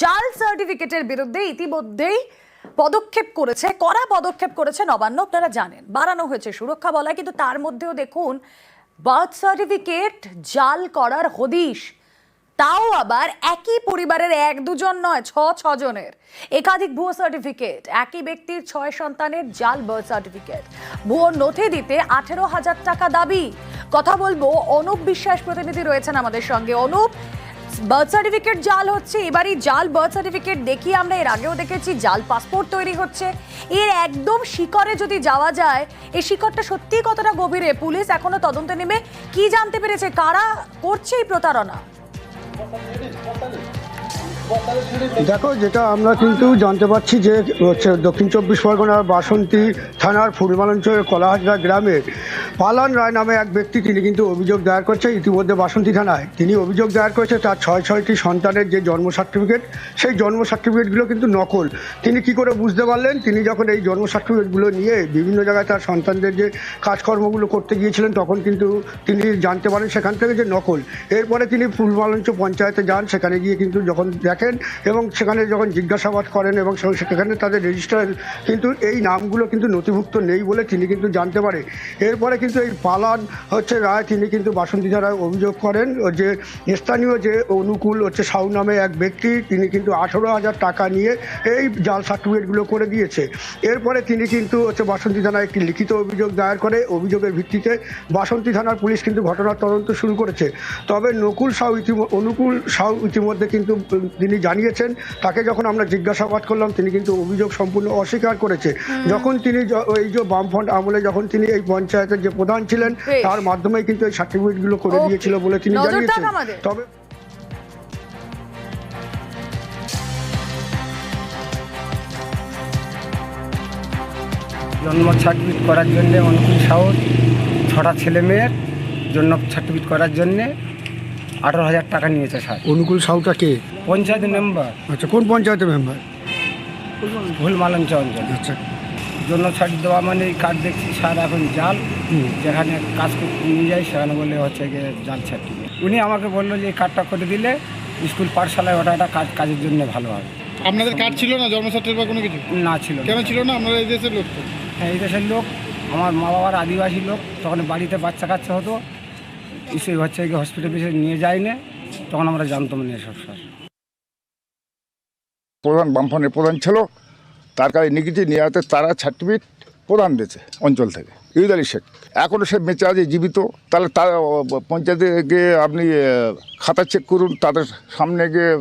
জাল সার্টিফিকেটের বিরুদ্ধে ইতিমধ্যেই পদক্ষেপ করেছে, কড়া পদক্ষেপ করেছে নবান্ন, আপনারা জানেন। বাড়ানো হয়েছে সুরক্ষা বলা কিন্তু তার মধ্যেও দেখুন, বার্থ সার্টিফিকেট, জাল করার হদিশ। তাও আবার একই পরিবারের এক দুজন নয়, ছ ছজনের। একাধিক ভুয়ো সার্টিফিকেট, একই ব্যক্তির ছয় সন্তানের জাল বার্থ সার্টিফিকেট। ভুয়ো নথি দিতে আঠেরো হাজার টাকা দাবি। কথা বলব, অনুপ বিশ্বাস প্রতিনিধি রয়েছেন আমাদের সঙ্গে। অনুপ বার্থ সার্টিফিকেট জাল হচ্ছে। এবারই জাল বার্থ সার্টিফিকেট দেখি আমরা এর আগেও দেখেছি, জাল পাসপোর্ট তৈরি হচ্ছে। এর একদম শিকড়ে যদি যাওয়া যায়, এই শিকড়টা সত্যি কতটা গভীরে? পুলিশ এখনও তদন্তে নেমে কি জানতে পেরেছে? কারা করছে এই প্রতারণা? দেখো, যেটা আমরা কিন্তু জানতে পারছি যে, হচ্ছে দক্ষিণ চব্বিশ পরগনার বাসন্তী থানার ফুলমালঞ্চলের কলাহাজরা গ্রামে পালান রায় নামে এক ব্যক্তি, তিনি কিন্তু অভিযোগ দায়ের করছে ইতিমধ্যে বাসন্তী থানায়। তিনি অভিযোগ দায়ের করেছে তার ছয় ছয়টি সন্তানের যে জন্ম সার্টিফিকেট সেই জন্ম সার্টিফিকেটগুলো কিন্তু নকল। তিনি কি করে বুঝতে পারলেন? তিনি যখন এই জন্ম সার্টিফিকেটগুলো নিয়ে বিভিন্ন জায়গায় তার সন্তানদের যে কাজকর্মগুলো করতে গিয়েছিলেন, তখন কিন্তু তিনি জানতে পারেন সেখান থেকে যে নকল। এরপরে তিনি ফুলমালঞ্চ পঞ্চায়েতে যান, সেখানে গিয়ে কিন্তু যখন দেখেন এবং সেখানে যখন জিজ্ঞাসাবাদ করেন এবং সেখানে তাদের রেজিস্টার কিন্তু এই নামগুলো কিন্তু নথিভুক্ত নেই বলে তিনি কিন্তু জানতে পারে। এরপরে কিন্তু এই পালান হচ্ছে রায়, তিনি কিন্তু বাসন্তী ধারায় অভিযোগ করেন যে স্থানীয় যে অনুকূল হচ্ছে সাউ নামে এক ব্যক্তি, তিনি কিন্তু আঠেরো হাজার টাকা নিয়ে এই জাল সার্টিফিকেটগুলো করে দিয়েছে। এরপরে তিনি কিন্তু হচ্ছে বাসন্তী থানায় একটি লিখিত অভিযোগ দায়ের করে, অভিযোগের ভিত্তিতে বাসন্তী থানার পুলিশ কিন্তু ঘটনার তদন্ত শুরু করেছে। তবে নকুল সাউ ইতিম অনুকূল সাউ ইতিমধ্যে কিন্তু তিনি জানিয়েছেন তাকে যখন আমরা জিজ্ঞাসাবাদ করলাম তিনি কিন্তু অভিযোগ সম্পূর্ণ অস্বীকার করেছে। যখন তিনি এই যে বামফ্রন্ট আমলে যখন তিনি এই পঞ্চায়েতের যে প্রধান ছিলেন তার মাধ্যমে কিন্তু এই সার্টিফিকেটগুলো করে দিয়েছিল বলে তিনি জানিয়েছেন। তবে জন্ম সার্টিফিকেট করার জন্যে অনুকূল সাহস ছটা ছেলে মেয়ের জন্ম সার্টিফিকেট করার জন্যে আঠারো হাজার টাকা নিয়েছে স্যার। অনুকূল সাউটা কে? পঞ্চায়েত মেম্বার। আচ্ছা কোন পঞ্চায়েতের মেম্বার? ভুল মালঞ্চ অঞ্চল আচ্ছা। জন্য ছাড় দেওয়া মানে এই কার্ড দেখছি স্যার এখন জাল। যেখানে কাজ করতে নিয়ে যাই সেখানে বলে হচ্ছে গিয়ে জাল সার্টিফিকেট উনি আমাকে বলল যে এই কার্ডটা করে দিলে স্কুল পাঠশালায় ওটা একটা কাজ কাজের জন্য ভালো হবে। আপনাদের কার্ড ছিল না জন্ম সার্টিফিকেট বা কোনো কিছু? না ছিল কেন ছিল না? আপনারা এই দেশের লোক তো। হ্যাঁ এই দেশের লোক আমার মা বাবার আদিবাসী লোক তখন বাড়িতে বাচ্চা কাচ্চা হতো। এসে বাচ্চাকে হসপিটাল পিছিয়ে নিয়ে যায় না তখন আমরা জানতাম না এসব, স্যার। প্রধান বামফানের প্রধান ছিল, তার কাছে নেগেটিভ নিয়ে আসতে তারা সার্টিফিকেট প্রধান দিয়েছে অঞ্চল থেকে ইউদ আলী শেখ। এখনও সে বেঁচে আছে, জীবিত, তাহলে তার পঞ্চায়েতে গিয়ে আপনি খাতা চেক করুন, তাদের সামনে গিয়ে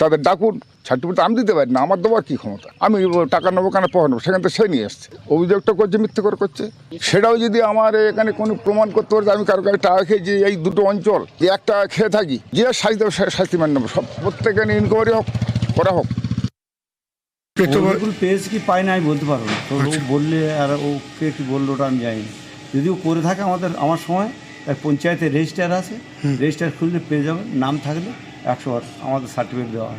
তাদের ডাকুন সার্টিফিকেট আমি দিতে পারি না আমার দেওয়ার কী ক্ষমতা? আমি টাকা নেব কেন পড়ানো সেখান থেকে সে নিয়ে এসছে অভিযোগটা করছে মিথ্যে করে করছে। সেটাও যদি আমার এখানে কোনো প্রমাণ করতে পারে আমি কারও কাছে টাকা খেয়েছি এই দুটো অঞ্চল যে একটা খেয়ে থাকি যে শাস্তি দেবো সে শাস্তি মেনে নেব। সব প্রত্যেকে ইনকোয়ারি হোক করা হোক। পেয়েছে কি পায় না আমি বলতে পারব না। তো ও বললে আর ওকে কি বলল ওটা আমি জানি না। যদিও করে থাকে আমাদের আমার সময় এক পঞ্চায়েতের রেজিস্টার আছে। রেজিস্টার খুললে পেয়ে যাবেন নাম থাকলে। আমাদের সার্টিফিকেট দেওয়া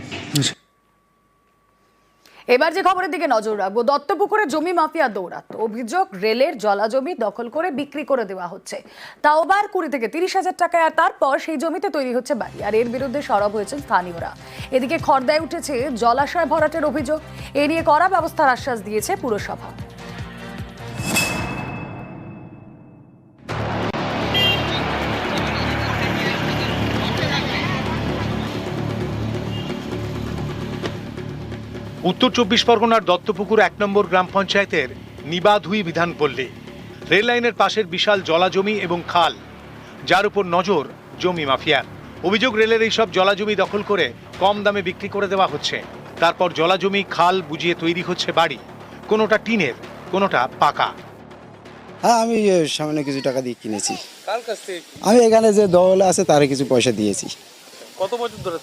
এবার যে খবরের দিকে নজর রাখব, দত্তপুকুরে জমি মাফিয়া দৌড়াত অভিযোগ, রেলের জলা জমি দখল করে বিক্রি করে দেওয়া হচ্ছে। তাও বার কুড়ি থেকে তিরিশ হাজার টাকায়, আর তারপর সেই জমিতে তৈরি হচ্ছে বাড়ি। আর এর বিরুদ্ধে সরব হয়েছেন স্থানীয়রা। এদিকে খর্দায় উঠেছে জলাশয় ভরাটের অভিযোগ। এ নিয়ে কড়া ব্যবস্থার আশ্বাস দিয়েছে পুরসভা। উত্তর চব্বিশ পরগনার দত্তপুকুর এক নম্বর গ্রাম পঞ্চায়েতের নিবাধুই বিধানপল্লী। রেল লাইনের পাশের বিশাল জলাজমি এবং খাল যার উপর নজর জমি মাফিয়ার। অভিযোগ রেলের এইসব জলাজমি দখল করে কম দামে বিক্রি করে দেওয়া হচ্ছে। তারপর জলাজমি খাল বুঝিয়ে তৈরি হচ্ছে বাড়ি। কোনোটা টিনের কোনোটা পাকা। হ্যাঁ আমি সামনে কিছু টাকা দিয়ে কিনেছি। আমি এখানে যে দল আছে তারে কিছু পয়সা দিয়েছি। কত বছর ধরে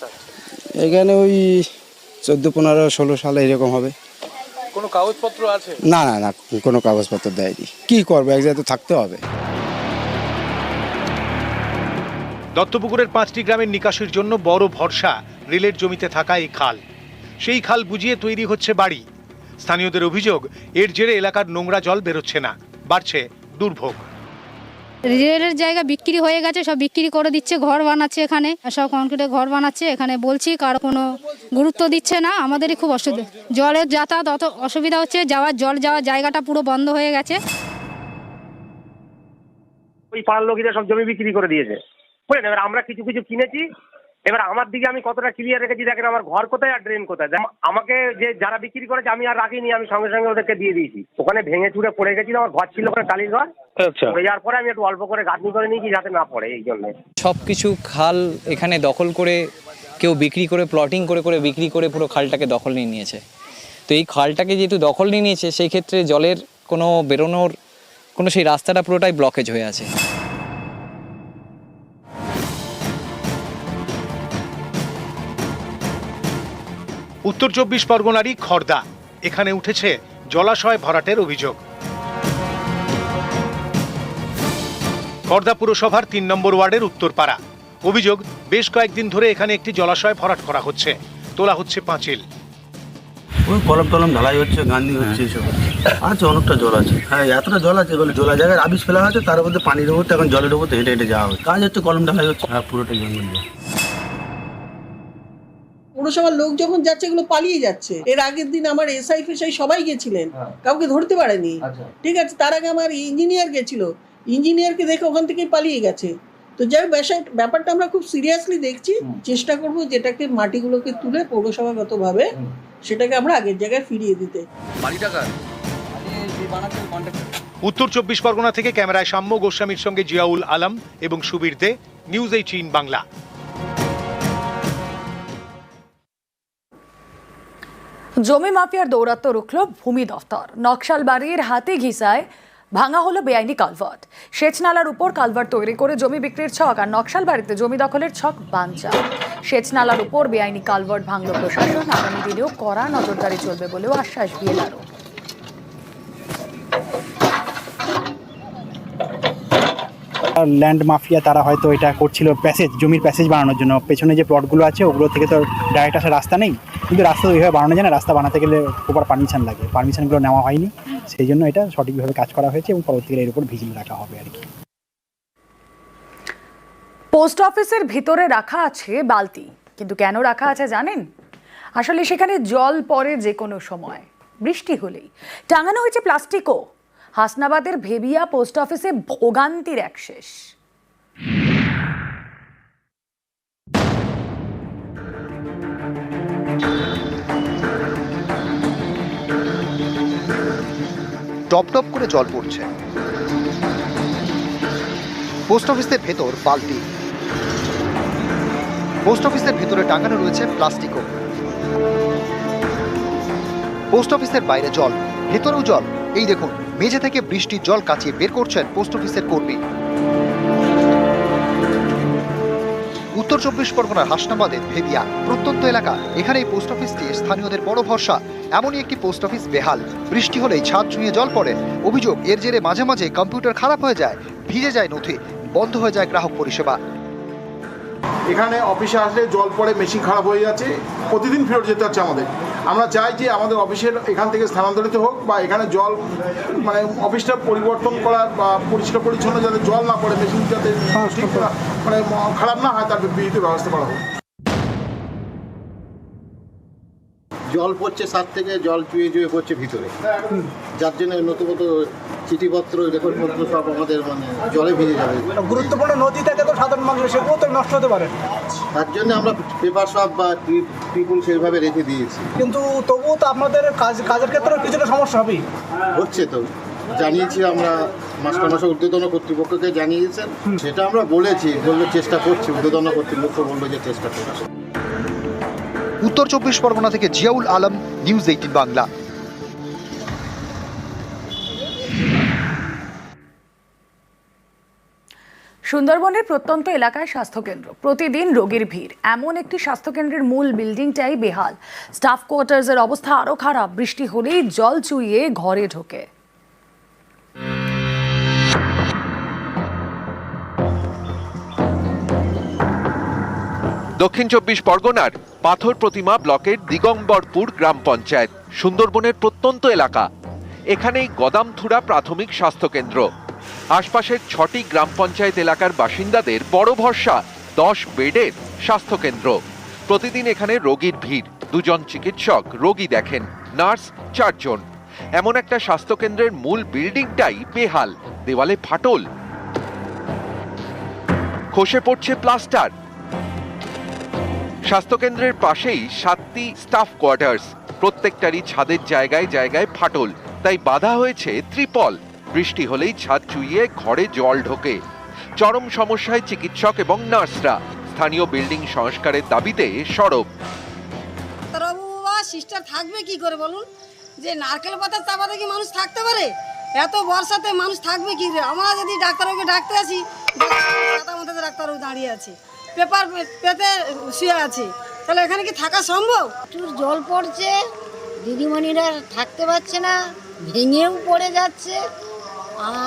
এখানে ওই চোদ্দ পনেরো ষোলো সালে এরকম হবে। কোনো কাগজপত্র আছে? না না না কোনো কাগজপত্র দেয়নি। কি করব? এক জায়গায় তো থাকতে হবে। দত্তপুকুরের পাঁচটি গ্রামের নিকাশির জন্য বড় ভরসা রেলের জমিতে থাকা এই খাল। সেই খাল বুঝিয়ে তৈরি হচ্ছে বাড়ি। স্থানীয়দের অভিযোগ এর জেরে এলাকার নোংরা জল বেরোচ্ছে না বাড়ছে দুর্ভোগ। রেলের জায়গা বিক্রি হয়ে গেছে, সব বিক্রি করে দিচ্ছে, ঘর বানাচ্ছে এখানে। সব কংক্রিটের ঘর বানাচ্ছে, এখানে বলছি কারও কোনো গুরুত্ব দিচ্ছে না, আমাদেরই খুব অসুবিধা। জলের যাতায়াত অত অসুবিধা হচ্ছে, যাওয়ার জল যাওয়ার জায়গাটা পুরো বন্ধ হয়ে গেছে। ওই পাড়ার লোকেরা সব জমি বিক্রি করে দিয়েছে। বুঝলেন? এবার আমরা কিছু কিছু কিনেছি এবার আমার দিকে আমি কতটা ক্লিয়ার রেখেছি দেখেন আমার ঘর কোথায় আর ড্রেন কোথায়? আমাকে যে যারা বিক্রি করেছে আমি আর রাখিনি আমি সঙ্গে সঙ্গে ওদেরকে দিয়ে দিয়েছি। ওখানে ভেঙে চুরে পড়ে গেছিল আমার ঘর ছিল ওখানে টালির ঘর। আচ্ছা। পড়ে যাওয়ার পরে আমি একটু অল্প করে গাঁথনি করে নিয়েছি যাতে না পড়ে এই জন্য। সব কিছু খাল এখানে দখল করে কেউ বিক্রি করে প্লটিং করে করে বিক্রি করে পুরো খালটাকে দখল নিয়ে নিয়েছে। তো এই খালটাকে যেহেতু দখল নিয়ে নিয়েছে সেই ক্ষেত্রে জলের কোনো বেরোনোর কোনো সেই রাস্তাটা পুরোটাই ব্লকেজ হয়ে আছে। উত্তর চব্বিশ পরগনারই খর্দা। এখানে উঠেছে জলাশয় ভরাটের অভিযোগ। খর্দা পুরসভার তিন নম্বর ওয়ার্ডের উত্তরপাড়া। অভিযোগ বেশ কয়েকদিন ধরে এখানে একটি জলাশয় ভরাট করা হচ্ছে। তোলা হচ্ছে পাঁচিল। ওই কলম টলম ঢালাই হচ্ছে গান্ধি হচ্ছে এসব আছে অনেকটা জল আছে। হ্যাঁ এতটা জল আছে বলে জলা জায়গায় আবিষ ফেলা হয়েছে তার মধ্যে পানির উপর এখন জলের উপর হেঁটে হেঁটে যাওয়া হচ্ছে কাজ হচ্ছে কলম ঢালাই হচ্ছে। হ্যাঁ পুরোটা জঙ্গল পৌরসভার লোক যখন যাচ্ছে এগুলো পালিয়ে যাচ্ছে। এর আগের দিন আমার এসআই ফেসাই সবাই গেছিলেন। কাউকে ধরতে পারেনি। ঠিক আছে তার আগে আমার ইঞ্জিনিয়ার গেছিল। ইঞ্জিনিয়ারকে দেখে ওখান থেকে পালিয়ে গেছে। তো যাই ব্যাপারটা আমরা খুব সিরিয়াসলি দেখছি। চেষ্টা করব যেটাকে মাটিগুলোকে তুলে পৌরসভাগতভাবে সেটাকে আমরা আগের জায়গায় ফিরিয়ে দিতে। উত্তর চব্বিশ পরগনা থেকে ক্যামেরায় সাম্য গোস্বামীর সঙ্গে জিয়াউল আলম এবং সুবীর দে নিউজ এইটিন বাংলা। জমি মাফিয়ার দৌরাত্ম রুখল ভূমি দফতর। নকশাল বাড়ির হাতে ঘিসায় ভাঙা হলো বেআইনি কালভার্ট। সেচ নালার উপর কালভার্ট তৈরি করে জমি বিক্রির ছক আর নকশাল বাড়িতে জমি দখলের ছক বাঞ্চা। সেচ নালার উপর বেআইনি কালভার্ট ভাঙল প্রশাসন। আগামী দিনেও কড়া নজরদারি চলবে বলেও আশ্বাস বিএলআরও। ল্যান্ড মাফিয়া তারা হয়তো এটা করছিল প্যাসেজ, জমির প্যাসেজ বানানোর জন্য। পেছনে যে প্লটগুলো আছে, ওগুলো থেকে তো ডাইরেক্ট আসার রাস্তা নেই। কিন্তু রাস্তা ওইভাবে বানানো যায় না, রাস্তা বানাতে গেলে প্রপার পারমিশন লাগে। পারমিশনগুলো নেওয়া হয়নি। সেই জন্য এটা সঠিকভাবে কাজ করা হয়েছে এবং পরবর্তীকালে এর উপর ভিজিল রাখা হবে আর কি। পোস্ট অফিসের ভিতরে রাখা আছে বালতি। কিন্তু কেন রাখা আছে জানেন? আসলে সেখানে জল পড়ে যে কোনো সময়। বৃষ্টি হলেই। টাঙানো হয়েছে প্লাস্টিকও। হাসনাবাদের ভেবিয়া পোস্ট অফিসে ভোগান্তির এক শেষ। টপ টপ করে জল পড়ছে। পোস্ট অফিসের ভেতর বালতি। পোস্ট অফিসের ভেতরে টাঙানো রয়েছে প্লাস্টিকও। পোস্ট অফিসের বাইরে জল, ভেতরেও জল। এই দেখুন, মেঝে থেকে বৃষ্টির জল কাচিয়ে বের করছেন পোস্ট অফিসের কর্মী। উত্তর চব্বিশ পরগনার হাসনাবাদের ভেদিয়া, প্রত্যন্ত এলাকা। এখানে এই পোস্ট অফিসটি, স্থানীয়দের বড় ভরসা। এমনই একটি পোস্ট অফিস বেহাল। বৃষ্টি হলেই ছাদ ছুঁয়ে জল পড়ে। অভিযোগ, এর জেরে মাঝে মাঝে কম্পিউটার খারাপ হয়ে যায়, ভিজে যায় নথি, বন্ধ হয়ে যায় গ্রাহক পরিষেবা। এখানে অফিসে আসলে জল পড়ে মেশিন খারাপ হয়ে যাচ্ছে প্রতিদিন ফেরত যেতে হচ্ছে আমাদের। আমরা চাই যে আমাদের অফিসের এখান থেকে স্থানান্তরিত হোক বা এখানে জল মানে অফিসটা পরিবর্তন করার বা পরিষ্কার পরিচ্ছন্ন যাতে জল না পড়ে মেশিন যাতে ঠিক মানে খারাপ না হয় তার বিহিত ব্যবস্থা করা হোক। জল পড়ছে সাত থেকে জল চুয়ে চুয়ে পড়ছে ভিতরে। যার জন্য নতুনত চিঠিপত্র রেকর্ডপত্র সব আমাদের মানে জলে ভিজে যাবে। গুরুত্বপূর্ণ নদী থেকে তো সাধারণ মানুষ সেগুলো তো নষ্ট হতে পারে। তার জন্য আমরা পেপার সব বা টিপুল সেইভাবে রেখে দিয়েছি। কিন্তু তবুও তো আপনাদের কাজ কাজের ক্ষেত্রে কিছুটা সমস্যা হবেই। হচ্ছে তো। জানিয়েছি আমরা মাস্টার মাস্টারমশাই ঊর্ধ্বতন কর্তৃপক্ষকে জানিয়েছেন। সেটা আমরা বলেছি বলল চেষ্টা করছি ঊর্ধ্বতন কর্তৃপক্ষ বলল যে চেষ্টা করছি। উত্তর চব্বিশ পরগনা থেকে জিয়াউল আলম, নিউজ এইটিন বাংলা। সুন্দরবনের প্রত্যন্ত এলাকায় স্বাস্থ্যকেন্দ্র। প্রতিদিন রোগীর ভিড়। এমন একটি স্বাস্থ্যকেন্দ্রের মূল বিল্ডিংটাই বেহাল। স্টাফ কোয়ার্টার্সের অবস্থা আরও খারাপ। বৃষ্টি হলেই জল চুইয়ে ঘরে ঢোকে। দক্ষিণ চব্বিশ পরগনার পাথর প্রতিমা ব্লকের দিগম্বরপুর গ্রাম পঞ্চায়েত, সুন্দরবনের প্রত্যন্ত এলাকা। এখানেই গদামথুরা প্রাথমিক স্বাস্থ্যকেন্দ্র। আশপাশের ছটি গ্রাম পঞ্চায়েত এলাকার বাসিন্দাদের বড় ভরসা, দশ বেডের স্বাস্থ্যকেন্দ্র। প্রতিদিন এখানে রোগীর ভিড়। দুজন চিকিৎসক রোগী দেখেন, নার্স চারজন। এমন একটা স্বাস্থ্যকেন্দ্রের মূল বিল্ডিংটাই বেহাল, দেওয়ালে ফাটল। খসে পড়ছে প্লাস্টার। স্বাস্থ্যকেন্দ্রের পাশেই সাতটি স্টাফ কোয়ার্টার্স প্রত্যেকটারই ছাদের জায়গায় জায়গায় ফাটল। তাই বাধা হয়েছে ত্রিপল। বৃষ্টি হলেই ছাদ চুইয়ে ঘরে জল ঢোকে। চরম সমস্যায় চিকিৎসক এবং নার্সরা। স্থানীয় বিল্ডিং সংস্কারের দাবিতে সরব। সিস্টার থাকবে কি করে বলুন? যে নারকেল পাতার চাপাতে কি মানুষ থাকতে পারে? এত বর্ষাতে মানুষ থাকবে কি আমরা যদি ডাক্তারবাবুকে ডাকতে আসি ডাক্তারবাবু দাঁড়িয়ে আছে। পেপার পেতে শুয়ে আছে। তাহলে এখানে কি থাকা সম্ভব? প্রচুর জল পড়ছে দিদিমণিরা থাকতে পারছে না ভেঙেও পড়ে যাচ্ছে।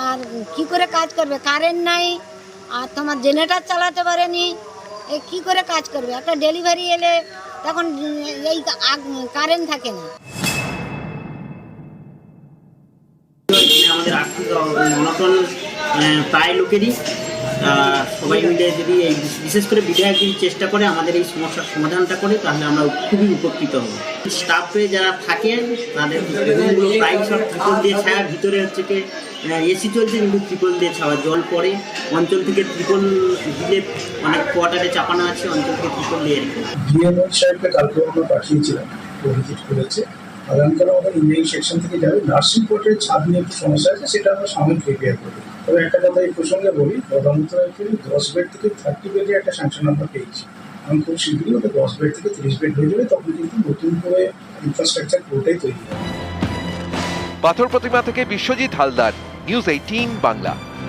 আর কি করে কাজ করবে? কারেন্ট নাই আর তোমার জেনারেটার চালাতে পারেনি। এ কি করে কাজ করবে? একটা ডেলিভারি এলে তখন এই কারেন্ট থাকে না। আমাদের আর্থিক অনটন প্রায় লোকেরই সবাই মিলে যদি এই বিশেষ করে বিধায়ক যদি চেষ্টা করে আমাদের এই সমস্যার সমাধানটা করে, তাহলে আমরা খুবই উপকৃত হব। স্টাফে যারা থাকেন, তাদের রুমগুলো প্রায় সব ত্রিপল দিয়ে ছায়া, ভিতরে হচ্ছে কি এসি চলছে, কিন্তু ত্রিপল দিয়ে ছাওয়া জল পড়ে। অঞ্চল থেকে ত্রিপল দিলে অনেক কোয়ার্টারে চাপানো আছে, অঞ্চল থেকে ত্রিপল দিয়ে সাহেবকে কালকে আমরা পাঠিয়েছিলাম করেছে। আগামীকাল আমাদের ইঞ্জিনিয়ারিং সেকশন থেকে যাবে। নার্সিং কোর্টের ছাদ নিয়ে একটু সমস্যা আছে, সেটা আমরা সামনে প্রিপেয়ার করব তবে একটা কথা এই প্রসঙ্গে বলি প্রধানমন্ত্রী দশ বেড থেকে থার্টি বেডে একটা স্যাংশন আমরা পেয়েছি। আমি খুব শীঘ্রই ওটা দশ বেড থেকে তিরিশ বেড হয়ে যাবে তখন কিন্তু নতুন করে ইনফ্রাস্ট্রাকচার পুরোটাই তৈরি হবে। পাথর প্রতিমা থেকে বিশ্বজিৎ হালদার নিউজ এইটিন বাংলা।